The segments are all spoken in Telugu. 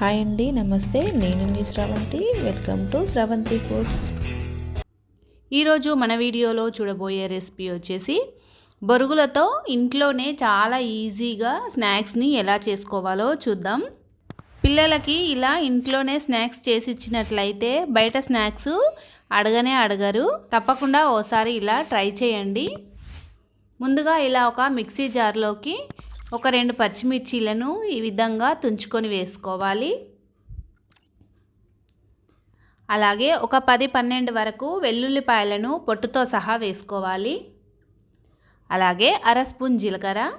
హాయ్ అండి నమస్తే. నేను మీ Sravanthi. Welcome to Sravanthi foods ఈరోజు మన వీడియోలో చూడబోయే రెసిపీ వచ్చేసి బొరుగులతో ఇంట్లోనే చాలా ఈజీగా స్నాక్స్ని ఎలా చేసుకోవాలో చూద్దాం. పిల్లలకి ఇలా ఇంట్లోనే స్నాక్స్ చేసి ఇచ్చినట్లయితే బయట స్నాక్స్ అడగనే అడగరు. తప్పకుండా ఓసారి ఇలా ట్రై చేయండి. ముందుగా ఇలా ఒక మిక్సీ జార్లోకి ఒక రెండు పచ్చిమిర్చీలను ఈ విధంగా తుంచుకొని వేసుకోవాలి. అలాగే ఒక పది పన్నెండు వరకు వెల్లుల్లిపాయలను పొట్టుతో సహా వేసుకోవాలి. అలాగే అర స్పూన్ జీలకర్ర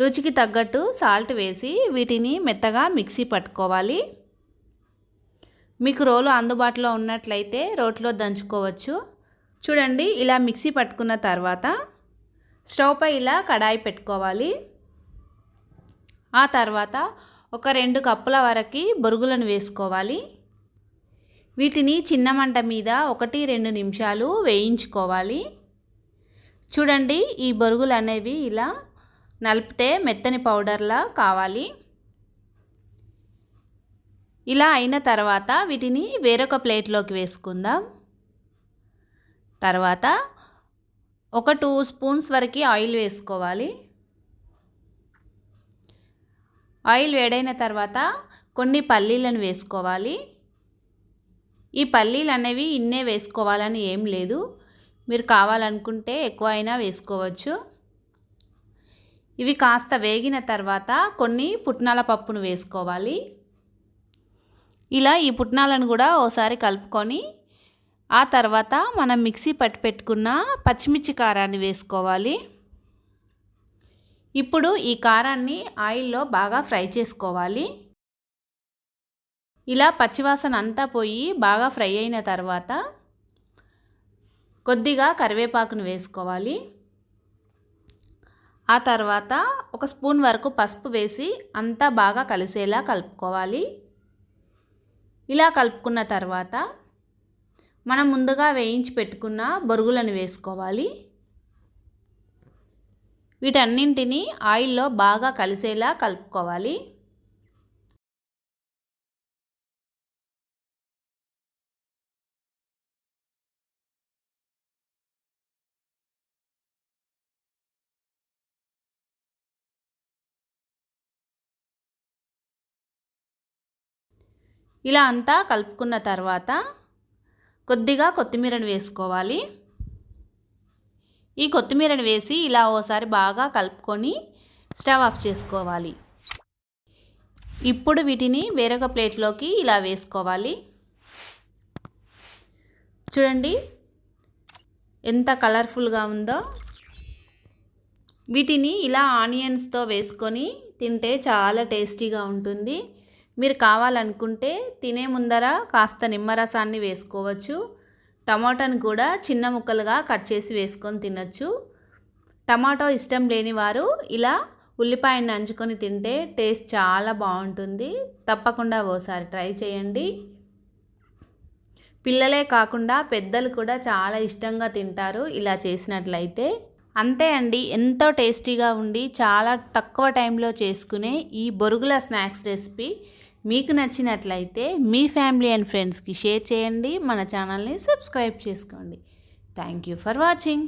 రుచికి తగ్గట్టు సాల్ట్ వేసి వీటిని మెత్తగా మిక్సీ పట్టుకోవాలి. మీకు రోలు అందుబాటులో ఉన్నట్లయితే రోట్లో దంచుకోవచ్చు. చూడండి ఇలా మిక్సీ పట్టుకున్న తర్వాత స్టవ్ పై ఇలా కడాయి పెట్టుకోవాలి. ఆ తర్వాత ఒక రెండు కప్పుల వరకు బొరుగులను వేసుకోవాలి. వీటిని చిన్న మంట మీద ఒకటి రెండు నిమిషాలు వేయించుకోవాలి. చూడండి ఈ బొరుగులు అనేవి ఇలా నలిపితే మెత్తని పౌడర్లా కావాలి. ఇలా అయిన తర్వాత వీటిని వేరొక ప్లేట్లోకి వేసుకుందాం. తర్వాత ఒక టూ స్పూన్స్ వరకు ఆయిల్ వేసుకోవాలి. ఆయిల్ వేడైన తర్వాత కొన్ని పల్లీలను వేసుకోవాలి. ఈ పల్లీలు అనేవి ఇన్నే వేసుకోవాలని ఏం లేదు. మీరు కావాలనుకుంటే ఎక్కువ అయినా వేసుకోవచ్చు. ఇవి కాస్త వేగిన తర్వాత కొన్ని పుట్నాల పప్పును వేసుకోవాలి. ఇలా ఈ పుట్నాలను కూడా ఓసారి కలుపుకొని ఆ తర్వాత మనం మిక్సీ పట్టి పెట్టుకున్న పచ్చిమిర్చి కారాన్ని వేసుకోవాలి. ఇప్పుడు ఈ కారాన్ని ఆయిల్లో బాగా ఫ్రై చేసుకోవాలి. ఇలా పచ్చివాసన అంతా పోయి బాగా ఫ్రై అయిన తర్వాత కొద్దిగా కరివేపాకును వేసుకోవాలి. ఆ తర్వాత ఒక స్పూన్ వరకు పసుపు వేసి అంతా బాగా కలిసేలా కలుపుకోవాలి. ఇలా కలుపుకున్న తర్వాత మనం ముందుగా వేయించి పెట్టుకున్న బొరుగులను వేసుకోవాలి. వీటన్నింటినీ ఆయిల్లో బాగా కలిసేలా కలుపుకోవాలి. ఇలా అంతా కలుపుకున్న తర్వాత కొద్దిగా కొత్తిమీరను వేసుకోవాలి. ఈ కొత్తిమీరను వేసి ఇలా ఓసారి బాగా కలుపుకొని స్టవ్ ఆఫ్ చేసుకోవాలి. ఇప్పుడు వీటిని వేరొక ప్లేట్లోకి ఇలా వేసుకోవాలి. చూడండి ఎంత కలర్ఫుల్గా ఉందో. వీటిని ఇలా ఆనియన్స్తో వేసుకొని తింటే చాలా టేస్టీగా ఉంటుంది. మీరు కావాలనుకుంటే తినే ముందర కాస్త నిమ్మరసాన్ని వేసుకోవచ్చు. టమాటాను కూడా చిన్న ముక్కలుగా కట్ చేసి వేసుకొని తినచ్చు. టమాటో ఇష్టం లేని వారు ఇలా ఉల్లిపాయను నంచుకొని తింటే టేస్ట్ చాలా బాగుంటుంది. తప్పకుండా ఓసారి ట్రై చేయండి. పిల్లలే కాకుండా పెద్దలు కూడా చాలా ఇష్టంగా తింటారు ఇలా చేసినట్లయితే. అంతే అండి. ఎంతో టేస్టీగా ఉండి చాలా తక్కువ టైంలో చేసుకునే ఈ బొరుగుల స్నాక్స్ రెసిపీ. మీకు నచ్చినట్లయితే మీ ఫ్యామిలీ అండ్ ఫ్రెండ్స్కి షేర్ చేయండి మన ఛానల్ని సబ్స్క్రైబ్ చేసుకోండి. Thank you for watching.